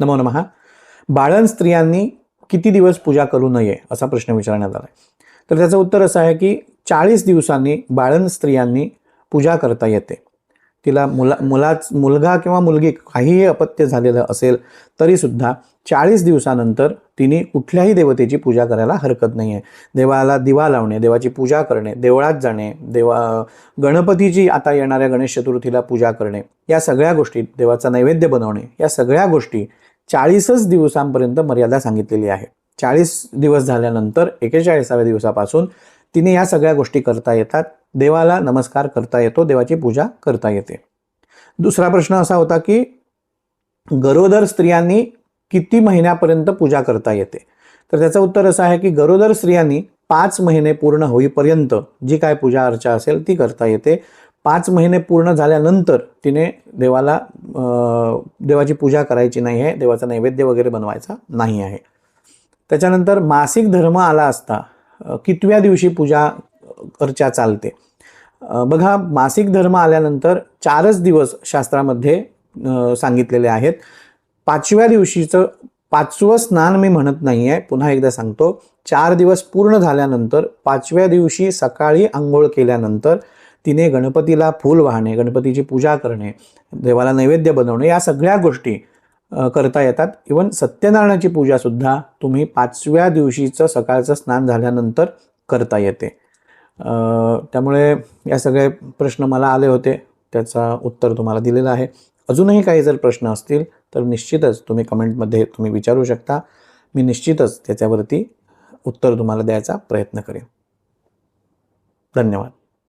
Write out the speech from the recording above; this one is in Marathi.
नमो नमः. बाळण स्त्रियांनी किती दिवस पूजा करू नये असा प्रश्न विचारण्यात आला तर त्याचं उत्तर असं आहे की चाळीस दिवसांनी बाळण स्त्रियांनी पूजा करता येते. तिला मुला मुलाच मुलगा किंवा मुलगी काहीही अपत्य झालेलं असेल तरीसुद्धा चाळीस दिवसानंतर तिने कुठल्याही देवतेची पूजा करायला हरकत नाही आहे देवाला दिवा लावणे देवाची पूजा करणे देवळात जाणे देवा गणपतीची आता येणाऱ्या गणेश चतुर्थीला पूजा करणे या सगळ्या गोष्टी देवाचा नैवेद्य बनवणे या सगळ्या गोष्टी चाळीसच दिवसांपर्यंत मर्यादा सांगितलेली आहे. चाळीस दिवस झाल्यानंतर एकेचाळीसाव्या दिवसापासून तिने या सगळ्या गोष्टी करता येतात. देवाला नमस्कार करता येतो देवाची पूजा करता येते. दुसरा प्रश्न असा होता की गरोदर स्त्रियांनी किती महिन्यापर्यंत पूजा करता येते? तर त्याचं उत्तर असं आहे की गरोदर स्त्रियांनी पाच महिने पूर्ण होईपर्यंत जी काय पूजा अर्चा असेल ती करता येते. पाच महिने पूर्ण झाल्यानंतर तिने देवाला देवाची पूजा करायची नाही आहे देवाचा नैवेद्य वगैरे बनवायचा नाही आहे. त्याच्यानंतर मासिक धर्म आला असता कितव्या दिवशी पूजा अर्चा चालते? बघा मासिक धर्म आल्यानंतर चारच दिवस शास्त्रामध्ये सांगितलेले आहेत. पाचव्या दिवशीचं पाचवं स्नान मी म्हणत नाही आहे पुन्हा एकदा सांगतो. चार दिवस पूर्ण झाल्यानंतर पाचव्या दिवशी सकाळी आंघोळ केल्यानंतर तिने गणपतीला फूल वाहणे गणपतीची पूजा करणे देवाला नैवेद्य बनवणे या सगळ्या गोष्टी करता येतात. इवन सत्यनारायणाची पूजासुद्धा तुम्ही पाचव्या दिवशीचं सकाळचं स्नान झाल्यानंतर करता येते. त्यामुळे या सगळे प्रश्न मला आले होते. त्याचा उत्तर तुम्हाला दिलेलं आहे. अजूनही काही जर प्रश्न असतील तर निश्चितच तुम्ही कमेंटमध्ये तुम्ही विचारू शकता. मी निश्चितच त्याच्यावरती उत्तर तुम्हाला द्यायचा प्रयत्न करेन. धन्यवाद.